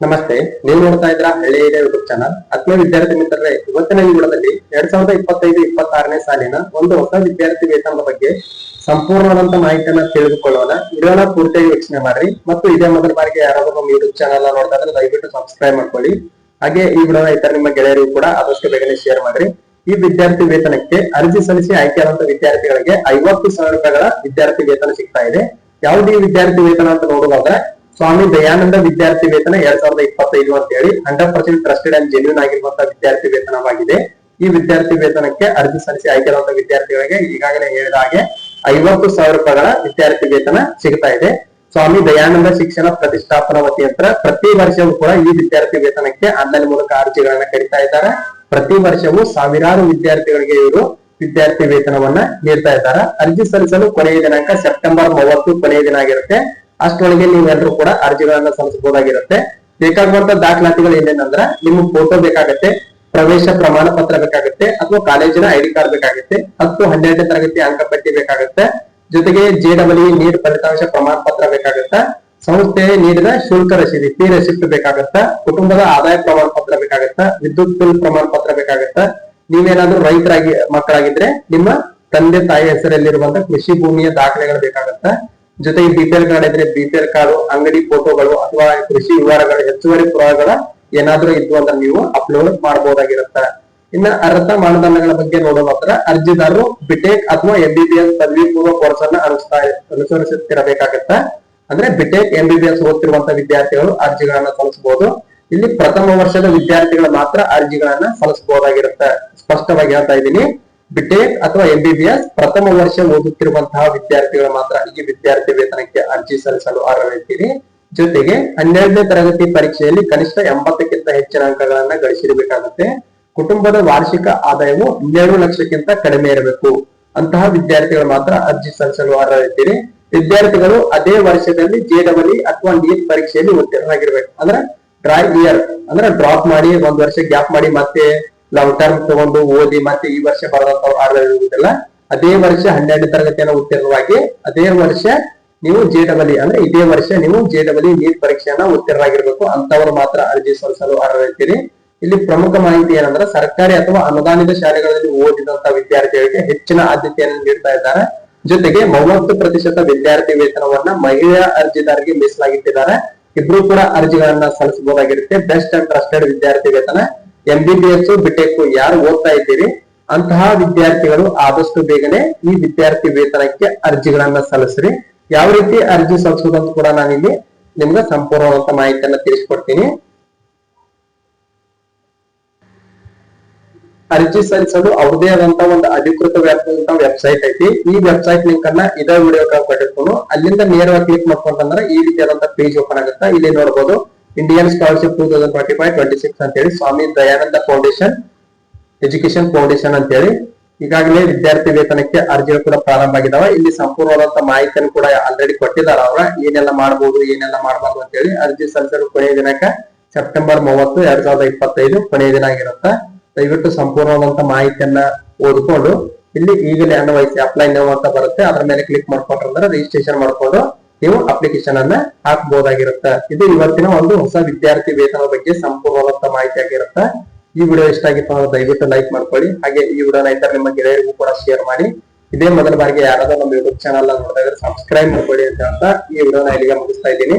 ನಮಸ್ತೆ, ನೀವು ನೋಡ್ತಾ ಇದ್ರ ಹಳ್ಳಿ ಯೂಟ್ಯೂಬ್ ಚಾನಲ್ ಆತ್ಮೀಯ ವಿದ್ಯಾರ್ಥಿ ಮಿತ್ರರೇ, ಇವತ್ತಿನ ಈ ವಿಡಿಯೋದಲ್ಲಿ ಎರಡ್ ಸಾವಿರದ ಇಪ್ಪತ್ತೈದು, ಇಪ್ಪತ್ತಾರನೇ ಸಾಲಿನ ಒಂದು ಹೊಸ ವಿದ್ಯಾರ್ಥಿ ವೇತನದ ಬಗ್ಗೆ ಸಂಪೂರ್ಣವಾದಂತ ಮಾಹಿತಿಯನ್ನ ತಿಳಿದುಕೊಳ್ಳೋಣ. ವಿಡಿಯೋನ ಪೂರ್ತಿಯಾಗಿ ವೀಕ್ಷಣೆ ಮಾಡ್ರಿ. ಮತ್ತು ಇದೇ ಮೊದಲ ಬಾರಿಗೆ ಯಾರಾದ್ರೂ ನಮ್ಮ ಯೂಟ್ಯೂಬ್ ಚಾನಲ್ ನೋಡ್ತಾ ಇದ್ರೆ ದಯವಿಟ್ಟು ಸಬ್ಸ್ಕ್ರೈಬ್ ಮಾಡ್ಕೊಳ್ಳಿ. ಹಾಗೆ ಈ ವಿಡಿಯೋನ ಇತರ ನಿಮ್ಮ ಗೆಳೆಯರಿಗೂ ಕೂಡ ಆದಷ್ಟು ಬೇಗನೆ ಶೇರ್ ಮಾಡ್ರಿ. ಈ ವಿದ್ಯಾರ್ಥಿ ವೇತನಕ್ಕೆ ಅರ್ಜಿ ಸಲ್ಲಿಸಿ ಆಯ್ಕೆಯಾದಂತ ವಿದ್ಯಾರ್ಥಿಗಳಿಗೆ ಐವತ್ತು ಸಾವಿರ ರೂಪಾಯಿಗಳ ವಿದ್ಯಾರ್ಥಿ ವೇತನ ಸಿಗ್ತಾ ಇದೆ. ಯಾವುದೇ ವಿದ್ಯಾರ್ಥಿ ವೇತನ ಅಂತ ನೋಡೋದಾದ್ರೆ ಸ್ವಾಮಿ ದಯಾನಂದ ವಿದ್ಯಾರ್ಥಿ ವೇತನ ಎರಡ್ ಸಾವಿರದ ಇಪ್ಪತ್ತೈದು ಅಂತ ಹೇಳಿ hundred percent trusted and genuine ಆಗಿರುವಂತಹ ವಿದ್ಯಾರ್ಥಿ ವೇತನವಾಗಿದೆ. ಈ ವಿದ್ಯಾರ್ಥಿ ವೇತನಕ್ಕೆ ಅರ್ಜಿ ಸಲ್ಲಿಸಿ ಆಯ್ಕೆಯಾದಂತಹ ವಿದ್ಯಾರ್ಥಿಗಳಿಗೆ ಈಗಾಗಲೇ ಹೇಳಿದ ಹಾಗೆ ಐವತ್ತು ಸಾವಿರ ರೂಪಾಯಿಗಳ ವಿದ್ಯಾರ್ಥಿ ವೇತನ ಸಿಗ್ತಾ ಇದೆ. ಸ್ವಾಮಿ ದಯಾನಂದ ಶಿಕ್ಷಣ ಪ್ರತಿಷ್ಠಾಪನಾ ವತಿಯಂತ್ರ ಪ್ರತಿ ವರ್ಷವೂ ಕೂಡ ಈ ವಿದ್ಯಾರ್ಥಿ ವೇತನಕ್ಕೆ ಆನ್ಲೈನ್ ಮೂಲಕ ಅರ್ಜಿಗಳನ್ನ ಕರೀತಾ ಇದ್ದಾರೆ. ಪ್ರತಿ ವರ್ಷವೂ ಸಾವಿರಾರು ವಿದ್ಯಾರ್ಥಿಗಳಿಗೆ ಇವರು ವಿದ್ಯಾರ್ಥಿ ವೇತನವನ್ನ ನೀಡ್ತಾ ಇದ್ದಾರೆ. ಅರ್ಜಿ ಸಲ್ಲಿಸಲು ಕೊನೆಯ ದಿನಾಂಕ ಸೆಪ್ಟೆಂಬರ್ ಮೂವತ್ತು ಕೊನೆಯ ದಿನ ಆಗಿರುತ್ತೆ. ಅಷ್ಟರೊಳಗೆ ನೀವೆಲ್ಲರೂ ಕೂಡ ಅರ್ಜಿಗಳನ್ನ ಸಲ್ಲಿಸಬಹುದಾಗಿರುತ್ತೆ. ಬೇಕಾಗುವಂತ ದಾಖಲಾತಿಗಳು ಏನೇನಂದ್ರ ನಿಮ್ಮ ಫೋಟೋ ಬೇಕಾಗತ್ತೆ, ಪ್ರವೇಶ ಪ್ರಮಾಣ ಪತ್ರ ಬೇಕಾಗುತ್ತೆ, ಅಥವಾ ಕಾಲೇಜಿನ ಐಡಿ ಕಾರ್ಡ್ ಬೇಕಾಗುತ್ತೆ, ಹತ್ತು ಹನ್ನೆರಡನೇ ತರಗತಿ ಅಂಕಪಟ್ಟಿ ಬೇಕಾಗುತ್ತೆ, ಜೊತೆಗೆ ಜೆ ಡಬಲ್ ಇ ನೀಟ್ ಫಲಿತಾಂಶ ಪ್ರಮಾಣ ಪತ್ರ ಬೇಕಾಗುತ್ತೆ, ಸಂಸ್ಥೆ ನೀಡಿದ ಶುಲ್ಕ ರಸೀದಿ ಪಿ ರೆಸಿಪ್ಟ್ ಬೇಕಾಗತ್ತ, ಕುಟುಂಬದ ಆದಾಯ ಪ್ರಮಾಣ ಪತ್ರ ಬೇಕಾಗತ್ತ, ವಿದ್ಯುತ್ ಬಿಲ್ ಪ್ರಮಾಣ ಪತ್ರ ಬೇಕಾಗತ್ತ, ನೀವೇನಾದ್ರೂ ರೈತರಾಗಿ, ಮಕ್ಕಳಾಗಿದ್ರೆ ನಿಮ್ಮ ತಂದೆ ತಾಯಿ ಹೆಸರಲ್ಲಿರುವಂತ ಕೃಷಿ ಭೂಮಿಯ ದಾಖಲೆಗಳು ಬೇಕಾಗತ್ತ ಜೊತೆಗೆ ಬಿಪಿಎಲ್ ಕಾರ್ಡ್ ಇದ್ರೆ ಬಿಪಿಎಲ್ ಕಾರ್ಡ್ ಅಂಗಡಿ ಫೋಟೋಗಳು ಅಥವಾ ಕೃಷಿ ವಿವರಗಳು, ಹೆಚ್ಚುವರಿ ಪುರಾವೆಗಳ ಏನಾದ್ರೂ ಇದ್ವು ಅಂತ ನೀವು ಅಪ್ಲೋಡ್ ಮಾಡಬಹುದಾಗಿರುತ್ತೆ. ಇನ್ನ ಅರ್ಹತಾ ಮಾನದಂಡಗಳ ಬಗ್ಗೆ ನೋಡೋದಾದ್ರೆ ಅರ್ಜಿದಾರರು ಬಿಟೆಕ್ ಅಥವಾ ಎಂಬಿಬಿಎಸ್ ಪದವಿ ಪೂರ್ವ ಕೋರ್ಸ್ ಅನ್ನ ಅನುಸ್ತಾ ಅನುಸರಿಸುತ್ತಿರಬೇಕಾಗತ್ತ. ಅಂದ್ರೆ ಬಿಟೆಕ್ ಎಂಬಿಬಿಎಸ್ ಓದ್ತಿರುವಂತಹ ವಿದ್ಯಾರ್ಥಿಗಳು ಅರ್ಜಿಗಳನ್ನ ಸಲ್ಲಿಸಬಹುದು. ಇಲ್ಲಿ ಪ್ರಥಮ ವರ್ಷದ ವಿದ್ಯಾರ್ಥಿಗಳು ಮಾತ್ರ ಅರ್ಜಿಗಳನ್ನ ಸಲ್ಲಿಸಬಹುದಾಗಿರುತ್ತೆ. ಸ್ಪಷ್ಟವಾಗಿ ಹೇಳ್ತಾ ಇದ್ದೀನಿ. ಬಿಟೆಕ್ ಅಥವಾ ಎಂಬಿಬಿಎಸ್ ಪ್ರಥಮ ವರ್ಷ ಓದುತ್ತಿರುವಂತಹ ವಿದ್ಯಾರ್ಥಿಗಳು ಮಾತ್ರ ಈ ವಿದ್ಯಾರ್ಥಿ ವೇತನಕ್ಕೆ ಅರ್ಜಿ ಸಲ್ಲಿಸಲು ಅರ್ಹರಿದ್ದೀರಿ. ಜೊತೆಗೆ ಹನ್ನೆರಡನೇ ತರಗತಿ ಪರೀಕ್ಷೆಯಲ್ಲಿ ಕನಿಷ್ಠ ಎಂಬತ್ತಕ್ಕಿಂತ ಹೆಚ್ಚಿನ ಅಂಕಗಳನ್ನ ಗಳಿಸಿರಬೇಕಾಗುತ್ತೆ. ಕುಟುಂಬದ ವಾರ್ಷಿಕ ಆದಾಯವು ಹನ್ನೆರಡು ಲಕ್ಷಕ್ಕಿಂತ ಕಡಿಮೆ ಇರಬೇಕು. ಅಂತಹ ವಿದ್ಯಾರ್ಥಿಗಳು ಮಾತ್ರ ಅರ್ಜಿ ಸಲ್ಲಿಸಲು ಅರ್ಹರಿದ್ದೀರಿ. ವಿದ್ಯಾರ್ಥಿಗಳು ಅದೇ ವರ್ಷದಲ್ಲಿ ಜೆ ಡಬಲ್ ಅಥವಾ ನೀಟ್ ಪರೀಕ್ಷೆಯಲ್ಲಿ ಉತ್ತೀರ್ಣರಾಗಿರ್ಬೇಕು. ಅಂದ್ರೆ ಡ್ರೈ ಇಯರ್ ಅಂದ್ರೆ ಡ್ರಾಪ್ ಮಾಡಿ, ಒಂದ್ ವರ್ಷ ಗ್ಯಾಪ್ ಮಾಡಿ ಮತ್ತೆ ಲಾಂಗ್ ಟರ್ಮ್ ತಗೊಂಡು ಓದಿ ಮತ್ತೆ ಈ ವರ್ಷ ಬರೆದಂತ ಅರ್ಹ ಇರುವುದಿಲ್ಲ. ಅದೇ ವರ್ಷ ಹನ್ನೆರಡು ತರಗತಿಯನ್ನು ಉತ್ತೀರ್ಣವಾಗಿ, ಅದೇ ವರ್ಷ ನೀವು ಜೆ ಡಬಲ್ ಅಂದ್ರೆ ಇದೇ ವರ್ಷ ನೀವು ಜೆ ಡಬಲ್ ನೀಟ್ ಪರೀಕ್ಷೆಯನ್ನ ಉತ್ತೀರ್ಣರಾಗಿರ್ಬೇಕು. ಅಂತವರು ಮಾತ್ರ ಅರ್ಜಿ ಸಲ್ಲಿಸಲು ಅರ್ಹರಿರ್ತೀರಿ. ಇಲ್ಲಿ ಪ್ರಮುಖ ಮಾಹಿತಿ ಏನಂದ್ರೆ ಸರ್ಕಾರಿ ಅಥವಾ ಅನುದಾನಿತ ಶಾಲೆಗಳಲ್ಲಿ ಓದಿದಂತ ವಿದ್ಯಾರ್ಥಿಗಳಿಗೆ ಹೆಚ್ಚಿನ ಆದ್ಯತೆಯನ್ನು ನೀಡ್ತಾ ಇದ್ದಾರೆ. ಜೊತೆಗೆ ಮೂವತ್ತು ಪ್ರತಿಶತ ವಿದ್ಯಾರ್ಥಿ ವೇತನವನ್ನ ಮಹಿಳಾ ಅರ್ಜಿದಾರರಿಗೆ ಮೀಸಲಾಗಿಟ್ಟಿದ್ದಾರೆ. ಇಬ್ರು ಕೂಡ ಅರ್ಜಿಗಳನ್ನ ಸಲ್ಲಿಸಬಹುದಾಗಿರುತ್ತೆ. ಬೆಸ್ಟ್ ಅಂಡ್ ಟ್ರಸ್ಟೆಡ್ ವಿದ್ಯಾರ್ಥಿ ವೇತನ. ಎಂಬಿಬಿಎಸ್ ಬಿಟೆಕ್ ಯಾರು ಓದ್ತಾ ಇದ್ದೀರಿ? ಅಂತಹ ವಿದ್ಯಾರ್ಥಿಗಳು ಆದಷ್ಟು ಬೇಗನೆ ಈ ವಿದ್ಯಾರ್ಥಿ ವೇತನಕ್ಕೆ ಅರ್ಜಿಗಳನ್ನ ಸಲ್ಲಿಸ್ರಿ. ಯಾವ ರೀತಿ ಅರ್ಜಿ ಸಲ್ಲಿಸುವುದಂತ ಕೂಡ ನಾನಿಲ್ಲಿ ನಿಮ್ಗೆ ಸಂಪೂರ್ಣವಾದಂತ ಮಾಹಿತಿಯನ್ನ ತಿಳಿಸ್ಕೊಡ್ತೀನಿ. ಅರ್ಜಿ ಸಲ್ಲಿಸಲು ಅವ್ರದೇ ಆದಂತ ಒಂದು ಅಧಿಕೃತ ವೆಬ್ಸೈಟ್ ಐತಿ. ಈ ವೆಬ್ಸೈಟ್ ಲಿಂಕ್ ಅನ್ನ ಇದೇ ವಿಡಿಯೋ ಕೊಟ್ಟಿರ್ತೀನಿ. ಅಲ್ಲಿಂದ ನೇರವಾಗಿ ಕ್ಲಿಕ್ ಮಾಡ್ಕೊಂಡ್ರೆ ಈ ರೀತಿಯಾದಂತ ಪೇಜ್ ಓಪನ್ ಆಗುತ್ತಾ. ಇಲ್ಲಿ ನೋಡಬಹುದು Indian scholarship two thousand twenty five twenty six ಅಂತ ಹೇಳಿ Swami Dayananda foundation education foundation ಅಂತ ಹೇಳಿ ಈಗಾಗಲೇ ವಿದ್ಯಾರ್ಥಿ ವೇತನಕ್ಕೆ ಅರ್ಜಿಗಳು ಕೂಡ ಪ್ರಾರಂಭ ಆಗಿದಾವೆ. ಇಲ್ಲಿ ಸಂಪೂರ್ಣವಾದಂತ ಮಾಹಿತಿಯನ್ನು ಕೂಡ ಆಲ್ರೆಡಿ ಕೊಟ್ಟಿದ್ದಾರೆ ಅವರ. ಏನೆಲ್ಲ ಮಾಡಬಹುದು ಏನೆಲ್ಲ ಮಾಡಬಾರ್ದು ಅಂತ ಹೇಳಿ ಅರ್ಜಿ ಸಲ್ಲಿಸಲು ಕೊನೆಯ ದಿನಾಂಕ ಸೆಪ್ಟೆಂಬರ್ ಮೂವತ್ತು, ಎರಡ್ ಸಾವಿರದ ಇಪ್ಪತ್ತೈದು ಕೊನೆಯ ದಿನ ಆಗಿರುತ್ತೆ. ದಯವಿಟ್ಟು ಸಂಪೂರ್ಣವಾದಂತಹ ಮಾಹಿತಿಯನ್ನ ಓದ್ಕೊಂಡು, ಇಲ್ಲಿ ಈಗಲೇ ಅನ್ವಯಿಸಿ ಅಪ್ಲೈ ನೋವು ಅಂತ ಬರುತ್ತೆ. ಅದ್ರ ಮೇಲೆ ಕ್ಲಿಕ್ ಮಾಡ್ಕೊಂಡ್ರೆ ರಿಜಿಸ್ಟ್ರೇಷನ್ ಮಾಡ್ಕೊಂಡು ನೀವು ಅಪ್ಲಿಕೇಶನ್ ಅನ್ನ ಹಾಕಬಹುದಾಗಿರುತ್ತೆ ಇದು ಇವತ್ತಿನ ಒಂದು ಹೊಸ ವಿದ್ಯಾರ್ಥಿ ವೇತನ ಬಗ್ಗೆ ಸಂಪೂರ್ಣವಾದ ಮಾಹಿತಿ ಆಗಿರುತ್ತೆ. ಈ ವಿಡಿಯೋ ಇಷ್ಟ ಆಗಿತ್ತು ಅಂದ್ರೆ ದಯವಿಟ್ಟು ಲೈಕ್ ಮಾಡ್ಕೊಳ್ಳಿ. ಹಾಗೆ ಈ ವಿಡಿಯೋನ ಇತರ ನಿಮ್ಮ ಗೆಳೆಯರಿಗೂ ಕೂಡ ಶೇರ್ ಮಾಡಿ. ಇದೇ ಮೊದಲ ಬಾರಿಗೆ ಯಾರಾದ್ರೂ ನಮ್ಮ ಯೂಟ್ಯೂಬ್ ಚಾನಲ್ ನೋಡ್ತಾ ಸಬ್ಸ್ಕ್ರೈಬ್ ಮಾಡ್ಕೊಳ್ಳಿ ಅಂತ ಈ ವಿಡಿಯೋನ ಇಲ್ಲಿಗೆ ಮುಗಿಸ್ತಾ ಇದ್ದೀನಿ.